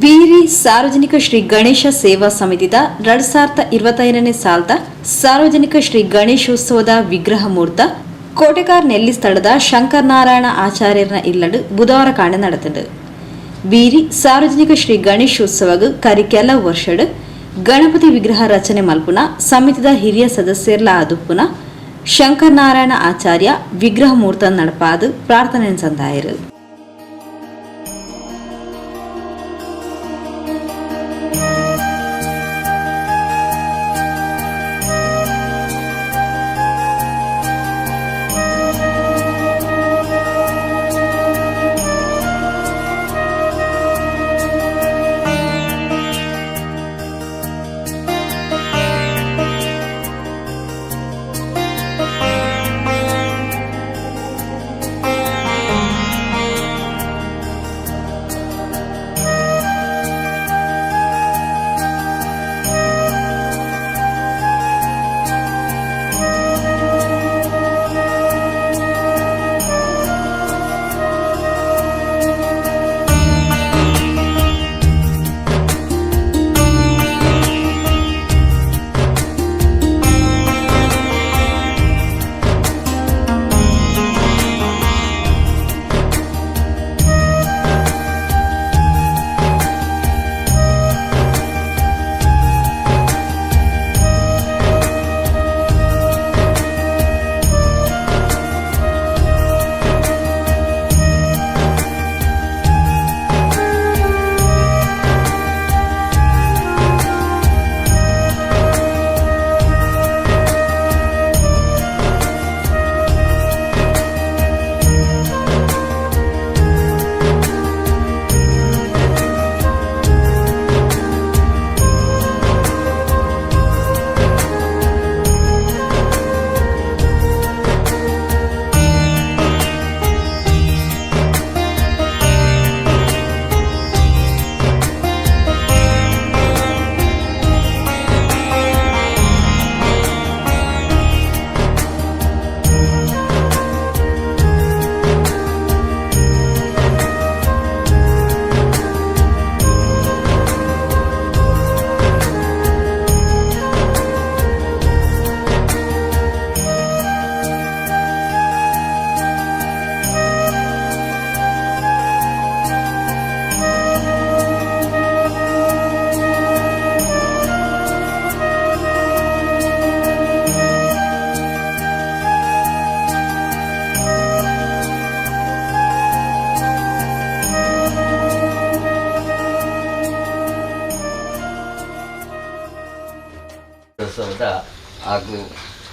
ಬೀರಿ ಸಾರ್ವಜನಿಕ ಶ್ರೀ ಗಣೇಶ ಸೇವಾ ಸಮಿತಿದ ಎರಡ್ ಸಾವಿರದ ಇರುವತ್ತೈದನೇ ಸಾಲದ ಸಾರ್ವಜನಿಕ ಶ್ರೀ ಗಣೇಶೋತ್ಸವದ ವಿಗ್ರಹ ಮೂರ್ತ ಕೋಟೆಕಾರ್ ನೆಲ್ಲಿ ಸ್ಥಳದ ಶಂಕರನಾರಾಯಣ ಆಚಾರ್ಯರ ಇಲ್ಲಡು ಬುಧವಾರ ಕಾಣ ನಡೆದದು. ಬೀರಿ ಸಾರ್ವಜನಿಕ ಶ್ರೀ ಗಣೇಶೋತ್ಸವಗ ಕರಿ ಕೆಲ ವರ್ಷಡ್ ಗಣಪತಿ ವಿಗ್ರಹ ರಚನೆ ಮಲ್ಪುನ ಸಮಿತಿದ ಹಿರಿಯ ಸದಸ್ಯರ್ಲ ಅದುಪುನ ಶಂಕರನಾರಾಯಣ ಆಚಾರ್ಯ ವಿಗ್ರಹ ಮೂರ್ತ ನಡಪಾದು ಪ್ರಾರ್ಥನೆ ಸಂದಾಯರು.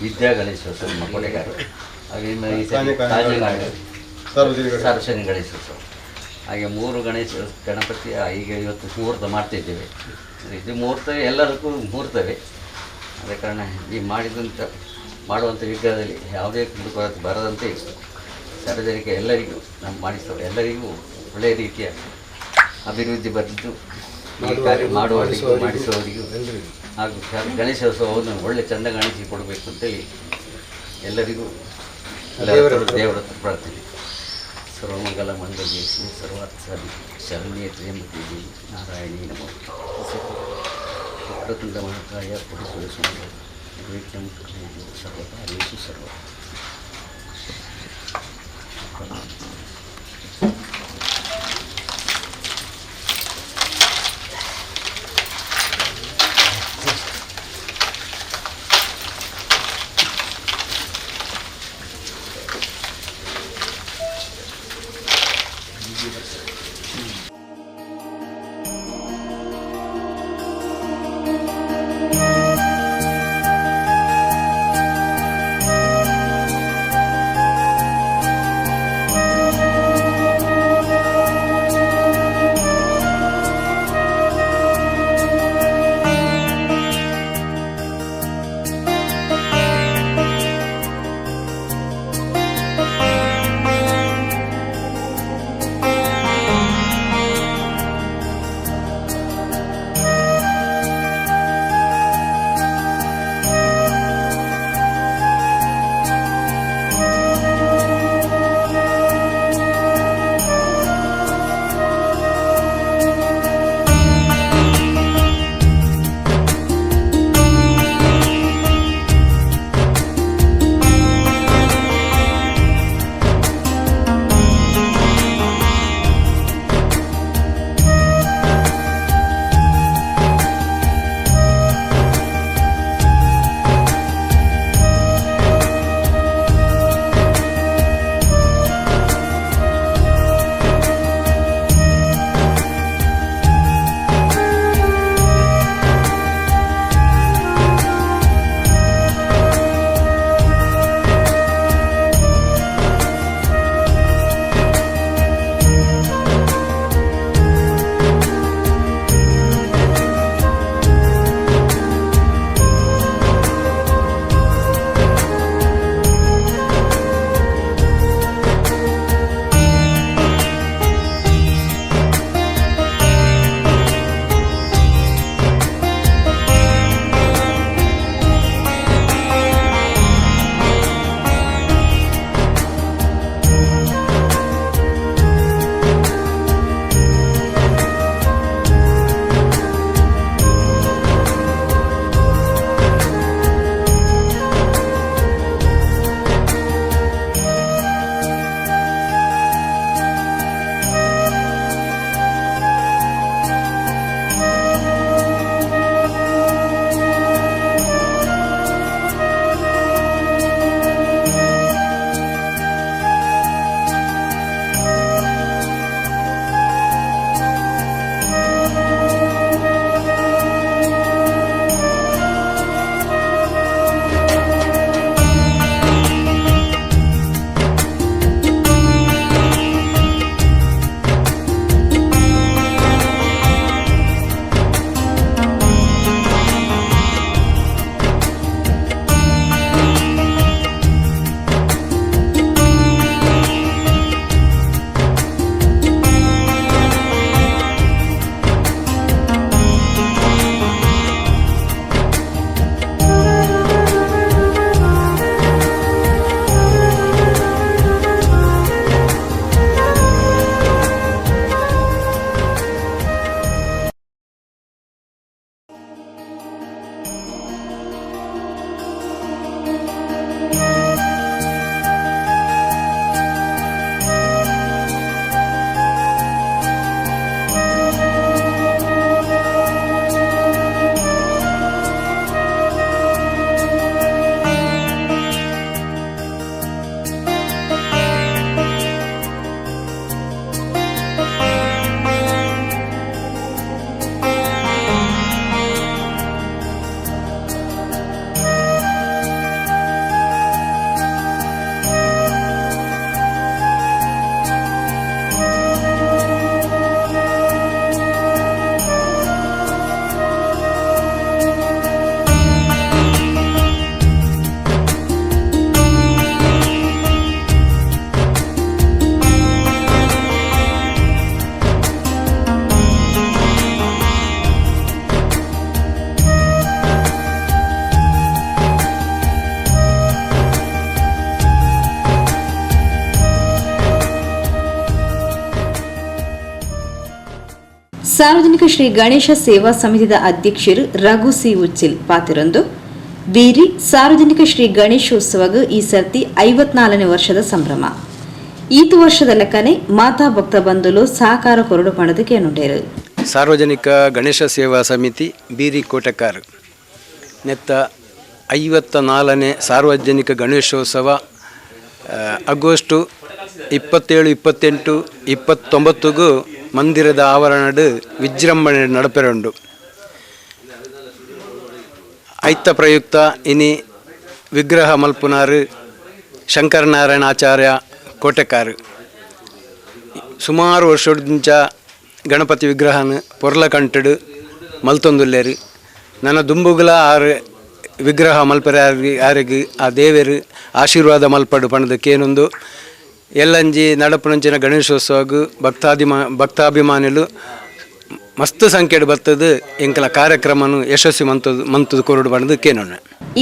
ವಿದ್ಯಾ ಗಣೇಶೋತ್ಸವ ನಮ್ಮ ಕೊನೆಗಾರ ಹಾಗೆ. ಸಾರ್ವಜನಿಕ ಗಣೇಶೋತ್ಸವ ಹಾಗೆ ಮೂರು ಗಣೇಶ ಗಣಪತಿ ಈಗ ಇವತ್ತು ಮುಹೂರ್ತ ಮಾಡ್ತಿದ್ದೇವೆ ಇದು ಮುಹೂರ್ತ ಎಲ್ಲದಕ್ಕೂ ಮುಹೂರ್ತವೇ. ಅದೇ ಕಾರಣ ಈ ಮಾಡಿದಂಥ ಮಾಡುವಂಥ ವಿಗ್ರಹದಲ್ಲಿ ಯಾವುದೇ ಕುಂದುಕೊರತೆ ಬರದಂತೆ ಸಾರ್ವಜನಿಕ ಎಲ್ಲರಿಗೂ ನಮ್ಮ ಮಾಡಿಸ್ತೇವೆ ಎಲ್ಲರಿಗೂ ಒಳ್ಳೆಯ ರೀತಿಯ ಅಭಿವೃದ್ಧಿ ಬರೆದಿದ್ದು ಈ ಕಾರ್ಯ ಮಾಡುವವರಿಗೂ ಮಾಡಿಸುವವರಿಗೂ ಹಾಗೂ ಗಣೇಶ ಗಣೇಶೋತ್ಸವವನ್ನು ಒಳ್ಳೆ ಚಂದ ಕಾಣಿಸಿ ಕೊಡಬೇಕು ಅಂತೇಳಿ ಎಲ್ಲರಿಗೂ ದೇವರ ಪ್ರಾರ್ಥನೆ. ಸರ್ವಮಂಗಲ ಮಂಗಲ್ಯ ಶ್ರೀ ಸರ್ವಾರ್ಥ ಶರಣ್ಯ ತ್ರ್ಯಂಬಕೆ ದೇವಿ ನಾರಾಯಣಿ ನಮ. ಪ್ರಕೃತಿಯಿಂದ ಮಹಾಕಾಯ ಪುರುಷ ವಿಘ್ನಂ ಕರ್ಮಯೋಗಿ ಸರ್ವ ಿ. ಸಾರ್ವಜನಿಕ ಶ್ರೀ ಗಣೇಶ ಸೇವಾ ಸಮಿತಿಯ ಅಧ್ಯಕ್ಷರು ರಘು ಸಿ ಉಚ್ಚಿಲ್ ಪಾತಿರೊಂದು ಬೀರಿ ಸಾರ್ವಜನಿಕ ಶ್ರೀ ಗಣೇಶೋತ್ಸವಗ ಈ ಸರ್ತಿ ಐವತ್ನಾಲ್ಕನೇ ವರ್ಷದ ಸಂಭ್ರಮ. ಈತು ವರ್ಷದ ಲೆಕ್ಕನೆ ಮಾತಾ ಭಕ್ತ ಬಂಧುಲು ಸಹಕಾರ ಕೊರಡು ಪಣದು ಸಾರ್ವಜನಿಕ ಗಣೇಶ ಸೇವಾ ಸಮಿತಿ ಬೀರಿ ಕೋಟಕಾರ್ ನೆತ್ತ ಐವತ್ತ ನಾಲ್ಕನೇ ಸಾರ್ವಜನಿಕ ಗಣೇಶೋತ್ಸವ ಆಗಸ್ಟು ಇಪ್ಪತ್ತೇಳು, ಇಪ್ಪತ್ತೆಂಟು, ಇಪ್ಪತ್ತೊಂಬತ್ತಿಗೂ ಮಂದಿರದ ಆವರಣಡ್ ವಿಜೃಂಭಣೆ ನಡಪೆರುಂಡು. ಐತ್ತ ಪ್ರಯುಕ್ತ ಇನಿ ವಿಗ್ರಹ ಮಲ್ಪುನಾರು ಶಂಕರನಾರಾಯಣ ಆಚಾರ್ಯ ಕೋಟೆಕಾರ್ ಸುಮಾರು ವರ್ಷದಿಂದ ಗಣಪತಿ ವಿಗ್ರಹನ ಪೊರ್ಲ ಕಂಟಡು ಮಲ್ತೊಂದುಲ್ಲೇರು. ನನ್ನ ದುಂಬುಗಳ ಆರು ವಿಗ್ರಹ ಮಲ್ಪರ ಆರಿಗೆ ಆ ದೇವರು ಆಶೀರ್ವಾದ ಮಲ್ಪಡು ಪಣದಕ್ಕೇನೊಂದು ಎಲ್ಲಂಜಿ ನಡಪನಂಚಿನ ಗಣೇಶೋತ್ಸವ ಭಕ್ತಾದಿಮಾ, ಭಕ್ತಾಭಿಮಾನಿಲು ಮಸ್ತ್ ಸಂಖ್ಯೆಡ್ ಬರ್ತದ ಎಂಕಲ ಕಾರ್ಯಕ್ರಮನು ಯಶಸ್ವಿ ಮಂತದ ಮಂತದ ಕೊರಡು ಬಣ್ಣದ ಕೇನೋಣ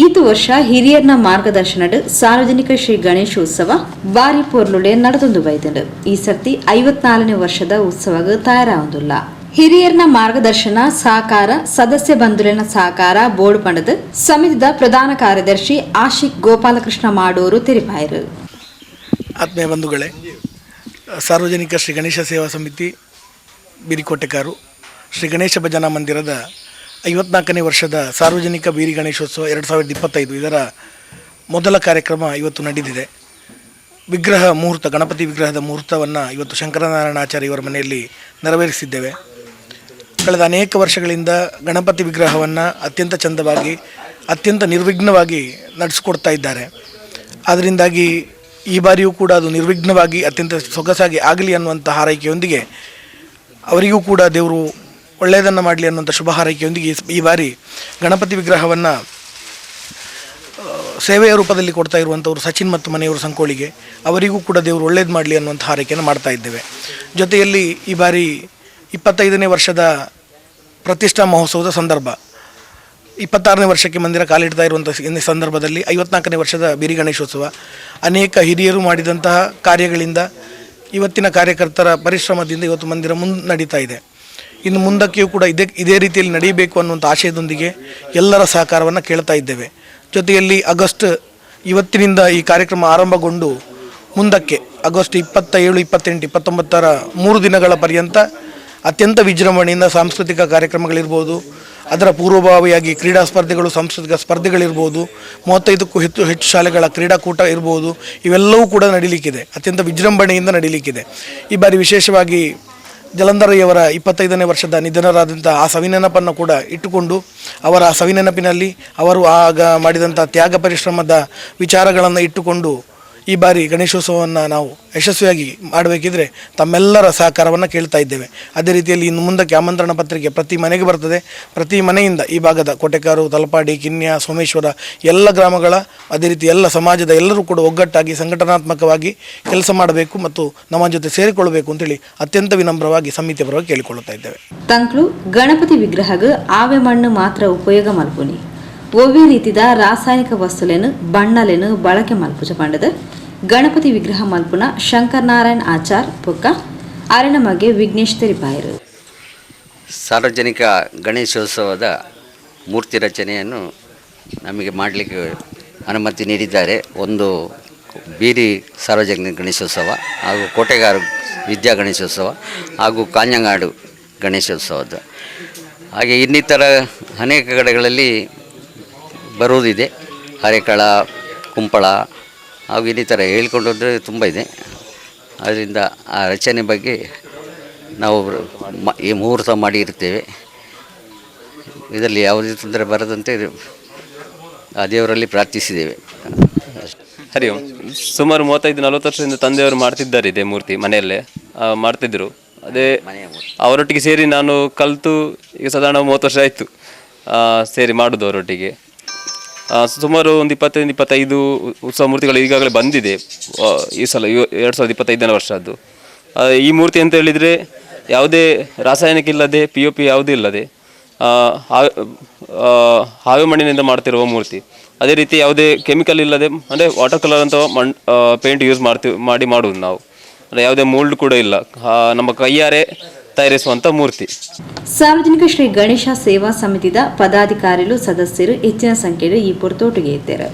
ಈತ ವರ್ಷ ಹಿರಿಯರ್ನ ಮಾರ್ಗದರ್ಶನಡ್ ಸಾರ್ವಜನಿಕ ಶ್ರೀ ಗಣೇಶೋತ್ಸವ ಬಾರಿ ಪೊರ್ಲುಡೆ ನಡೆದೊಂದು ಬೈತಂಡು. ಈ ಸರ್ತಿ ಐವತ್ನಾಲ್ಕನೇ ವರ್ಷದ ಉತ್ಸವಗ ತಯಾರಾವುದಿಲ್ಲ. ಹಿರಿಯರ್ನ ಮಾರ್ಗದರ್ಶನ, ಸಹಕಾರ, ಸದಸ್ಯ ಬಂಧುಲಿನ ಸಹಕಾರ, ಬೋರ್ಡ್ ಪಂಡದ ಸಮಿತಿದ ಪ್ರಧಾನ ಕಾರ್ಯದರ್ಶಿ ಆಶಿಕ್ ಗೋಪಾಲಕೃಷ್ಣ ಮಾಡೋರು ತೆರಿಪಾಯರು. ಆತ್ಮೀಯ ಬಂಧುಗಳೇ, ಸಾರ್ವಜನಿಕ ಶ್ರೀ ಗಣೇಶ ಸೇವಾ ಸಮಿತಿ ಬೀರಿಕೋಟೆಕಾರು ಶ್ರೀ ಗಣೇಶ ಭಜನಾ ಮಂದಿರದ ಐವತ್ನಾಲ್ಕನೇ ವರ್ಷದ ಸಾರ್ವಜನಿಕ ಬೀರಿ ಗಣೇಶೋತ್ಸವ ಎರಡು ಸಾವಿರದ ಇಪ್ಪತ್ತೈದು. ಇದರ ಮೊದಲ ಕಾರ್ಯಕ್ರಮ ಇವತ್ತು ನಡೆದಿದೆ. ವಿಗ್ರಹ ಮುಹೂರ್ತ, ಗಣಪತಿ ವಿಗ್ರಹದ ಮುಹೂರ್ತವನ್ನು ಇವತ್ತು ಶಂಕರನಾರಾಯಣ ಆಚಾರ್ಯ ಇವರ ಮನೆಯಲ್ಲಿ ನೆರವೇರಿಸಿದ್ದೇವೆ. ಕಳೆದ ಅನೇಕ ವರ್ಷಗಳಿಂದ ಗಣಪತಿ ವಿಗ್ರಹವನ್ನು ಅತ್ಯಂತ ಚಂದವಾಗಿ, ಅತ್ಯಂತ ನಿರ್ವಿಘ್ನವಾಗಿ ನಡೆಸಿಕೊಡ್ತಾ ಇದ್ದಾರೆ. ಅದರಿಂದಾಗಿ ಈ ಬಾರಿಯೂ ಕೂಡ ಅದು ನಿರ್ವಿಘ್ನವಾಗಿ ಅತ್ಯಂತ ಸೊಗಸಾಗಿ ಆಗಲಿ ಅನ್ನುವಂಥ ಹಾರೈಕೆಯೊಂದಿಗೆ ಅವರಿಗೂ ಕೂಡ ದೇವರು ಒಳ್ಳೆಯದನ್ನು ಮಾಡಲಿ ಅನ್ನುವಂಥ ಶುಭ ಹಾರೈಕೆಯೊಂದಿಗೆ ಈ ಬಾರಿ ಗಣಪತಿ ವಿಗ್ರಹವನ್ನು ಸೇವೆಯ ರೂಪದಲ್ಲಿ ಕೊಡ್ತಾ ಇರುವಂಥವ್ರು ಸಚಿನ್ ಮತ್ತು ಮನೆಯವರು ಸಂಕೋಳಿಗೆ, ಅವರಿಗೂ ಕೂಡ ದೇವರು ಒಳ್ಳೇದು ಮಾಡಲಿ ಅನ್ನುವಂಥ ಹಾರೈಕೆಯನ್ನು ಮಾಡ್ತಾ ಇದ್ದೇವೆ. ಜೊತೆಯಲ್ಲಿ ಈ ಬಾರಿ ಇಪ್ಪತ್ತೈದನೇ ವರ್ಷದ ಪ್ರತಿಷ್ಠಾ ಮಹೋತ್ಸವದ ಸಂದರ್ಭ. ಇಪ್ಪತ್ತಾರನೇ ವರ್ಷಕ್ಕೆ ಮಂದಿರ ಕಾಲಿಡ್ತಾ ಇರುವಂಥ ಸಂದರ್ಭದಲ್ಲಿ ಐವತ್ನಾಲ್ಕನೇ ವರ್ಷದ ಬಿರಿ ಗಣೇಶೋತ್ಸವ. ಅನೇಕ ಹಿರಿಯರು ಮಾಡಿದಂತಹ ಕಾರ್ಯಗಳಿಂದ ಇವತ್ತಿನ ಕಾರ್ಯಕರ್ತರ ಪರಿಶ್ರಮದಿಂದ ಇವತ್ತು ಮಂದಿರ ಮುಂದೆ ನಡೀತಾ ಇದೆ. ಇನ್ನು ಮುಂದಕ್ಕೆಯೂ ಕೂಡ ಇದೇ ಇದೇ ರೀತಿಯಲ್ಲಿ ನಡೆಯಬೇಕು ಅನ್ನುವಂಥ ಆಶಯದೊಂದಿಗೆ ಎಲ್ಲರ ಸಹಕಾರವನ್ನು ಕೇಳ್ತಾ ಇದ್ದೇವೆ. ಜೊತೆಯಲ್ಲಿ ಆಗಸ್ಟ್ ಇವತ್ತಿನಿಂದ ಈ ಕಾರ್ಯಕ್ರಮ ಆರಂಭಗೊಂಡು ಮುಂದಕ್ಕೆ ಆಗಸ್ಟ್ ಇಪ್ಪತ್ತ ಏಳು ಇಪ್ಪತ್ತೆಂಟು, ಇಪ್ಪತ್ತೊಂಬತ್ತರ ಮೂರು ದಿನಗಳ ಪರ್ಯಂತ ಅತ್ಯಂತ ವಿಜೃಂಭಣೆಯಿಂದ ಸಾಂಸ್ಕೃತಿಕ ಕಾರ್ಯಕ್ರಮಗಳಿರ್ಬೋದು, ಅದರ ಪೂರ್ವಭಾವಿಯಾಗಿ ಕ್ರೀಡಾ ಸ್ಪರ್ಧೆಗಳು, ಸಾಂಸ್ಕೃತಿಕ ಸ್ಪರ್ಧೆಗಳಿರ್ಬೋದು, ಮೂವತ್ತೈದಕ್ಕೂ ಹೆಚ್ಚು ಹೆಚ್ಚು ಶಾಲೆಗಳ ಕ್ರೀಡಾಕೂಟ ಇರ್ಬೋದು, ಇವೆಲ್ಲವೂ ಕೂಡ ನಡೀಲಿಕ್ಕಿದೆ. ಅತ್ಯಂತ ವಿಜೃಂಭಣೆಯಿಂದ ನಡೀಲಿಕ್ಕಿದೆ. ಈ ಬಾರಿ ವಿಶೇಷವಾಗಿ ಜಲಂಧರಯ್ಯವರ ಇಪ್ಪತ್ತೈದನೇ ವರ್ಷದ ನಿಧನರಾದಂಥ ಆ ಸವಿನೆನಪನ್ನು ಕೂಡ ಇಟ್ಟುಕೊಂಡು, ಅವರ ಆ ಸವಿನೆನಪಿನಲ್ಲಿ ಅವರು ಆಗ ಮಾಡಿದಂಥ ತ್ಯಾಗ ಪರಿಶ್ರಮದ ವಿಚಾರಗಳನ್ನು ಇಟ್ಟುಕೊಂಡು ಈ ಬಾರಿ ಗಣೇಶೋತ್ಸವವನ್ನು ನಾವು ಯಶಸ್ವಿಯಾಗಿ ಮಾಡಬೇಕಿದ್ರೆ ತಮ್ಮೆಲ್ಲರ ಸಹಕಾರವನ್ನು ಕೇಳ್ತಾ ಇದ್ದೇವೆ. ಅದೇ ರೀತಿಯಲ್ಲಿ ಇನ್ನು ಮುಂದಕ್ಕೆ ಆಮಂತ್ರಣ ಪತ್ರಿಕೆ ಪ್ರತಿ ಮನೆಗೆ ಬರ್ತದೆ. ಪ್ರತಿ ಮನೆಯಿಂದ ಈ ಭಾಗದ ಕೋಟೆಕಾರು, ತಲಪಾಡಿ, ಕಿನ್ಯ, ಸೋಮೇಶ್ವರ ಎಲ್ಲ ಗ್ರಾಮಗಳ, ಅದೇ ರೀತಿ ಎಲ್ಲ ಸಮಾಜದ ಎಲ್ಲರೂ ಕೂಡ ಒಗ್ಗಟ್ಟಾಗಿ ಸಂಘಟನಾತ್ಮಕವಾಗಿ ಕೆಲಸ ಮಾಡಬೇಕು ಮತ್ತು ನಮ್ಮ ಜೊತೆ ಸೇರಿಕೊಳ್ಳಬೇಕು ಅಂತೇಳಿ ಅತ್ಯಂತ ವಿನಮ್ರವಾಗಿ ಸಮಿತಿ ಪರವಾಗಿ ಕೇಳಿಕೊಳ್ಳುತ್ತಾ ಇದ್ದೇವೆ. ತಂಕ್ಲು, ಗಣಪತಿ ವಿಗ್ರಹಗ, ಆವೆ ಮಣ್ಣು ಮಾತ್ರ ಉಪಯೋಗ ಮಲ್ಪುನಿ ಒವ್ವೆ ರೀತಿದ ರಾಸಾಯನಿಕ ವಸ್ತುಲೇನು ಬಣ್ಣಲೇನು ಬಳಕೆ ಮಲ್ಪುಜ ಪಂಡದ. ಗಣಪತಿ ವಿಗ್ರಹ ಮಲ್ಪುನ ಶಂಕರ್ ನಾರಾಯಣ್ ಆಚಾರ್ ಪೊಕ್ಕ. ಅರಣಮಗೆ ವಿಘ್ನೇಶ್ ತೆರಿಪಾಯರು. ಸಾರ್ವಜನಿಕ ಗಣೇಶೋತ್ಸವದ ಮೂರ್ತಿ ರಚನೆಯನ್ನು ನಮಗೆ ಮಾಡಲಿಕ್ಕೆ ಅನುಮತಿ ನೀಡಿದ್ದಾರೆ. ಒಂದು ಬೀರಿ ಸಾರ್ವಜನಿಕ ಗಣೇಶೋತ್ಸವ ಹಾಗೂ ಕೋಟೆಗಾರು ವಿದ್ಯಾ ಗಣೇಶೋತ್ಸವ ಹಾಗೂ ಕಾಂಜಂಗಾಡು ಗಣೇಶೋತ್ಸವದ ಹಾಗೆ ಇನ್ನಿತರ ಅನೇಕ ಕಡೆಗಳಲ್ಲಿ ಬರುವುದಿದೆ. ಹರೆಕಳ, ಕುಂಪಳ ಹಾಗೂ ಇನ್ನಿತರ ಹೇಳ್ಕೊಂಡು ತುಂಬ ಇದೆ. ಅದರಿಂದ ಆ ರಚನೆ ಬಗ್ಗೆ ನಾವು ಈ ಮುಹೂರ್ತ ಮಾಡಿರ್ತೇವೆ ಇದರಲ್ಲಿ ಯಾವುದೇ ತೊಂದರೆ ಬರದಂತೆ ಆ ದೇವರಲ್ಲಿ ಪ್ರಾರ್ಥಿಸಿದ್ದೇವೆ. ಹರಿ ಓಂ. ಸುಮಾರು ಮೂವತ್ತೈದು, ನಲವತ್ತು ವರ್ಷದಿಂದ ತಂದೆಯವರು ಮಾಡ್ತಿದ್ದಾರೆ ಇದೇ ಮೂರ್ತಿ ಮನೆಯಲ್ಲೇ. ಮಾಡ್ತಿದ್ರು. ಅದೇ ಅವರೊಟ್ಟಿಗೆ ಸೇರಿ ನಾನು ಕಲಿತು, ಈಗ ಸಾಧಾರಣ ಮೂವತ್ತು ವರ್ಷ ಆಯಿತು ಸೇರಿ ಮಾಡೋದು ಅವರೊಟ್ಟಿಗೆ. ಸುಮಾರು ಒಂದು ಇಪ್ಪತ್ತೈದು ಇಪ್ಪತ್ತೈದು ಉತ್ಸವ ಮೂರ್ತಿಗಳು ಈಗಾಗಲೇ ಬಂದಿದೆ. ಈ ಸಲ ಎರಡು ಸಾವಿರದ ಇಪ್ಪತ್ತೈದನೇ ವರ್ಷದ್ದು. ಈ ಮೂರ್ತಿ ಅಂತ ಹೇಳಿದರೆ ಯಾವುದೇ ರಾಸಾಯನಿಕ ಇಲ್ಲದೆ ಪಿ ಒ ಪಿ ಯಾವುದೂ ಇಲ್ಲದೆ ಆ, ಹಾವೆ ಮಣ್ಣಿನಿಂದ ಮಾಡ್ತಿರುವ ಮೂರ್ತಿ. ಅದೇ ರೀತಿ ಯಾವುದೇ ಕೆಮಿಕಲ್ ಇಲ್ಲದೆ ಅಂದರೆ ವಾಟರ್ ಕಲರ್ ಅಂತ ಮಣ್ ಪೇಂಟ್ ಯೂಸ್ ಮಾಡ್ತೀವಿ ಮಾಡಿ ಮಾಡುವುದು ನಾವು. ಅಂದರೆ ಯಾವುದೇ ಮೋಲ್ಡ್ ಕೂಡ ಇಲ್ಲ. ನಮ್ಮ ಕೈಯಾರೆ ತಯಾರಿಸುವಂಥ ಮೂರ್ತಿ. ಸಾರ್ವಜನಿಕ ಶ್ರೀ ಗಣೇಶ ಸೇವಾ ಸಮಿತಿದ ಪದಾಧಿಕಾರಿಗಳು ಸದಸ್ಯರು ಹೆಚ್ಚಿನ ಸಂಖ್ಯೆಯಲ್ಲಿ ಈ ಪುರತೋಟಿಗೆ ಇದ್ದಾರೆ.